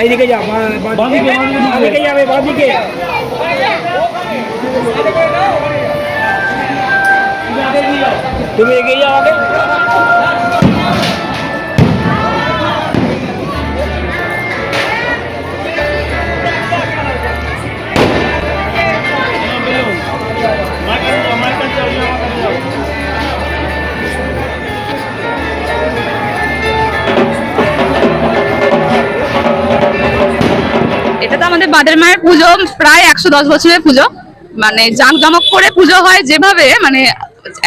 এইদিকে যা বাঁদিকে যাবে বাঁদিকে। তুমি এগিয়ে যাও আগে। আমাদের বাদের মায়ের পুজো প্রায় একশো দশ বছরের পুজো। মানে জাঁকজমক করে পুজো হয় যেভাবে মানে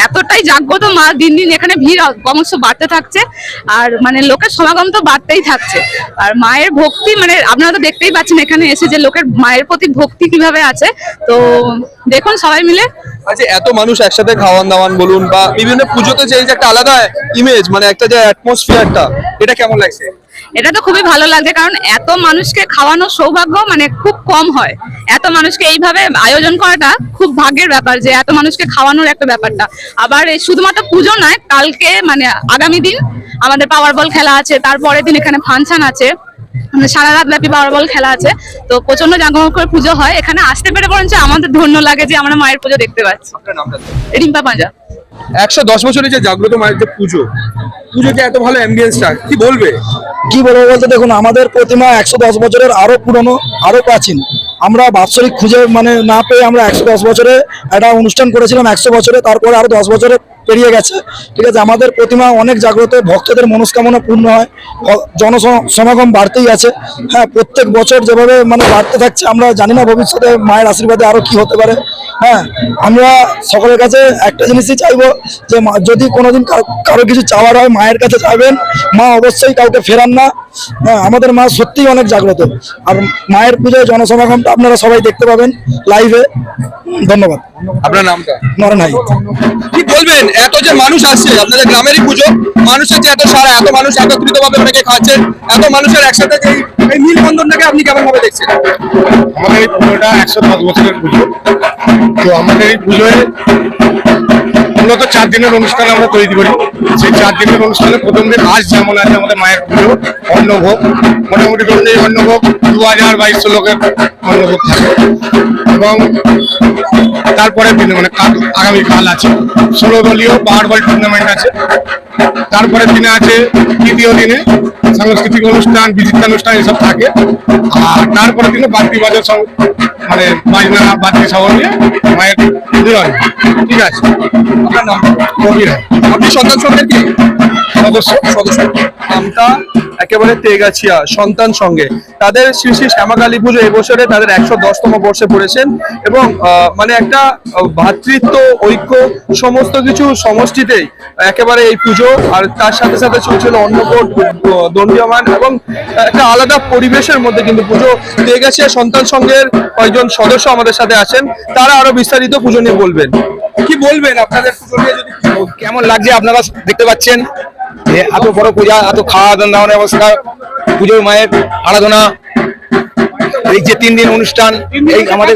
এতটাই জাগ্রত মা, দিন দিন এখানে ভিড় ক্রমশ বাড়তে থাকছে। আর মানে লোকের সমাগম তো বাড়তেই থাকছে। আর মায়ের ভক্তি মানে আপনারা তো দেখতেই পাচ্ছেন এখানে এসে যে লোকের মায়ের প্রতি ভক্তি কীভাবে আছে। তো দেখুন সবাই মিলে। আচ্ছা এত মানুষ একসাথে খাওয়ান দাওয়ান বলুন বা বিভিন্ন পুজোতে যে একটা আলাদা ইমেজ মানে একটা যে অ্যাটমসফিয়ারটা এটা কেমন লাগছে? এটা তো খুবই ভালো লাগছে কারণ এত মানুষকে খাওয়ানোর সৌভাগ্য মানে খুব কম হয়। এত মানুষকে এইভাবে আয়োজন করাটা খুব ভাগ্যের ব্যাপার যে এত মানুষকে খাওয়ানোর একটা ব্যাপারটা। আবার এই শুধুমাত্র পুজো নয় কালকে মানে আগামী দিন আমাদের পাওয়ার বল খেলা আছে তারপরের দিন এখানে ফাংশন আছে। মানে সারা রাত ব্যাপী পাওয়ার বল খেলা আছে। তো প্রচণ্ড জাঁকজমক করে পুজো হয়। এখানে আসতে পেরে বরঞ্চ আমাদের ধন্য লাগে যে আমরা মায়ের পুজো দেখতে পাচ্ছি। রিম্পা পাঞ্জা একশো দশ বছরের যে জাগ্রত মায়ের যে পুজো পুজো যে এত ভালো অ্যাম্বিয়েন্সটা কি বলবে? কি বলব বলতে দেখুন, আমাদের প্রতিমা একশো দশ বছরের আরও পুরনো, আরও প্রাচীন। আমরা বাৎসরিক খুঁজে মানে না পেয়ে আমরা একশো দশ বছরে একটা অনুষ্ঠান করেছিলাম একশো বছরে, তারপরে আরও দশ বছরে পেরিয়ে গেছে। ঠিক আছে, আমাদের প্রতিমা অনেক জাগ্রত, ভক্তদের মনস্কামনা পূর্ণ হয় জনসমাগম বাড়তেই আছে। হ্যাঁ প্রত্যেক বছর যেভাবে মানে বাড়তে থাকছে, আমরা জানি না ভবিষ্যতে মায়ের আশীর্বাদে আরও কি হতে পারে। হ্যাঁ আমরা সকলের কাছে একটা জিনিসই চাইব যে যদি কোনোদিন কারো- কিছু চাওয়ার হয়, মায়ের কাছে যাবেন মা অবশ্যই কাউকে ফেরান না। হ্যাঁ আমাদের মা সত্যিই অনেক জাগ্রত। আর মায়ের পুজোয় জনসমাগমটা আপনারা সবাই দেখতে পাবেন লাইভে ধন্যবাদ। আপনার নামটা? নরেন হাই কি বলবেন? এত যে মানুষ আসছে আপনাদের গ্রামেরই পুজো। মানুষের যে এত সারা এত মানুষ একত্রিত ভাবে অনেকে খাচ্ছেন এত মানুষের একসাথে যে এই- এই মিলবন্ধনটাকে আপনি কেমন ভাবে দেখছেন? আমাদের এই পুজোটা একশো দশ বছরের পুজো। তো আমাদের এই পুজোয় মূলত চার দিনের অনুষ্ঠান আমরা তৈরি করি। সেই চার দিনের অনুষ্ঠানে প্রথম দিন আজ যেমন আছে আমাদের মায়ের পুজো অন্নভোগ। মোটামুটি ধরুন এই অন্নভোগ দু হাজার বাইশশো লোকের অন্নভোগ থাকে। এবং তারপরে মানে কাল, আগামী কাল আছে। ষোলো দলীয়, পাওয়ার বল টুর্নামেন্ট আছে। তারপরে দিনে আছে তৃতীয় দিনে সাংস্কৃতিক অনুষ্ঠান বিচিত্রানুষ্ঠান এসব থাকে। আর তারপরে দিনে বাদ্যি বাজার সব মানে বাজনা, বাদ্যি সহ নিয়ে মায়ের মিলন ঠিক আছে আপনার নাম? আপনি সন্তান সঙ্গে কি? সদস্য সদস্য। একেবারে তেগাছিয়া, সন্তান সঙ্গে। তাদের শ্রী শ্রী শ্যামাকালী পুজো এবছরে তাদের একশো দশতম বর্ষে পড়েছেন এবং মানে একটা ভ্রাতৃত্ব ঐক্য, সমস্ত কিছু সমষ্টিতেই একেবারে এই পুজো। আর তার সাথে সাথে চলছিল অন্নকোট দণ্ডীয়মান এবং একটা আলাদা পরিবেশের মধ্যে কিন্তু পুজো। তেগাছিয়া সন্তান সংঘের কয়েকজন সদস্য আমাদের সাথে আছেন, তারা আরও বিস্তারিত পুজো নিয়ে বলবেন? কি বলবেন আপনাদের কেমন লাগছে আপনারা দেখতে পাচ্ছেন? যে এত বড় পূজা, এত খাওয়া দাওয়ার অবস্থা, পুজোর মায়ের আরাধনা, এই যে তিন দিন অনুষ্ঠান, এই আমাদের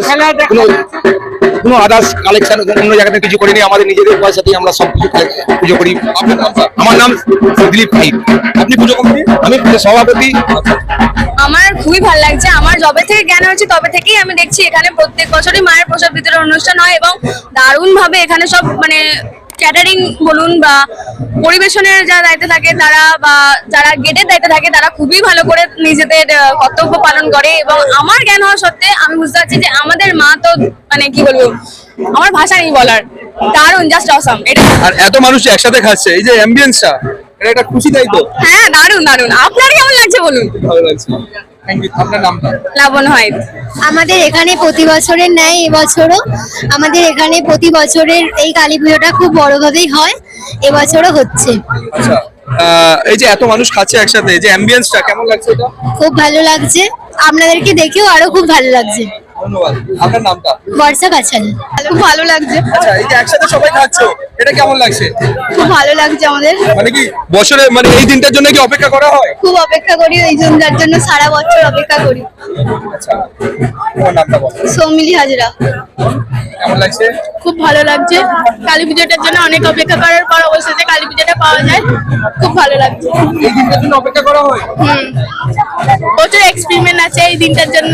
কোনো আদার্স কালেকশন অন্য জায়গাতে কিছু করিনি, আমাদের নিজেদের পয়সাতেই আমরা সব কিছু পুজো করি। আমার নাম দিলীপ ভাই আপনি পুজো কমিটি আমি সভাপতি। আমার খুবই ভালো লাগছে। আমার যবে থেকে জ্ঞান হয়েছে, তবে থেকেই আমি দেখছি এখানে প্রত্যেক বছরই মায়ের প্রসাদ বিতরণ অনুষ্ঠান হয় এবং দারুণ ভাবে এখানে সব মানে ক্যাটারিং বলুন বা পরিবেশনের যারা দায়িত্বে থাকে তারা বা যারা গেটের দায়িত্বে থাকে তারা খুবই ভালো করে নিজেদের কর্তব্য পালন করে এবং আমার জ্ঞান হওয়া সত্ত্বে আমি বুঝতে পারছি যে আমাদের মা তো মানে কি বলব আমার ভাষা নেই বলার। দারুণ জাস্ট অসাম এটা আর এত মানুষ একসাথে খাচ্ছে এই যে অ্যাম্বিয়েন্সটা এটা একটা খুশি তাই তো? হ্যাঁ দারুণ দারুণ। আপনার কেমন লাগছে বলুন? ভালো লাগছে। লাবণ হয়। আমাদের এখানে প্রতি বছরের ন্যায় এবছরও আমাদের এখানে প্রতি বছরের এই কালী পুজোটা খুব বড়ভাবেই হয় এবছরও হচ্ছে। আচ্ছা আহ, এই যে এত মানুষ খাচ্ছে একসাথে এই যে অ্যাম্বিয়েন্সটা কেমন লাগছে এটা? খুব ভালো লাগছে। আপনাদেরকে দেখেও আরও খুব ভালো লাগছে। ধন্যবাদ। আপনার নামটা? বর্ষা কাছাল খুব ভালো লাগছে। আচ্ছা এই যে একসাথে সবাই খাচ্ছো এটা কেমন লাগছে? খুব ভালো লাগছে আমাদের। মানে কি বছরে মানে এই দিনটার জন্য কি অপেক্ষা করা হয়? খুব অপেক্ষা করি এই জন্যার জন্য সারা বছর অপেক্ষা করি। তোমার নামটা বলো। সৌমিলি হাজরা। কেমন লাগছে? খুব ভালো লাগছে। কালী পুজোটার জন্য অনেক অপেক্ষা করার পর অবশেষে কালী পুজোটা পাওয়া যায়। খুব ভালো লাগছে। এই দিনটার জন্য অপেক্ষা করা হয়? হুম। প্রচুর এক্সপেরিমেন্ট আছে এই দিনটার জন্য।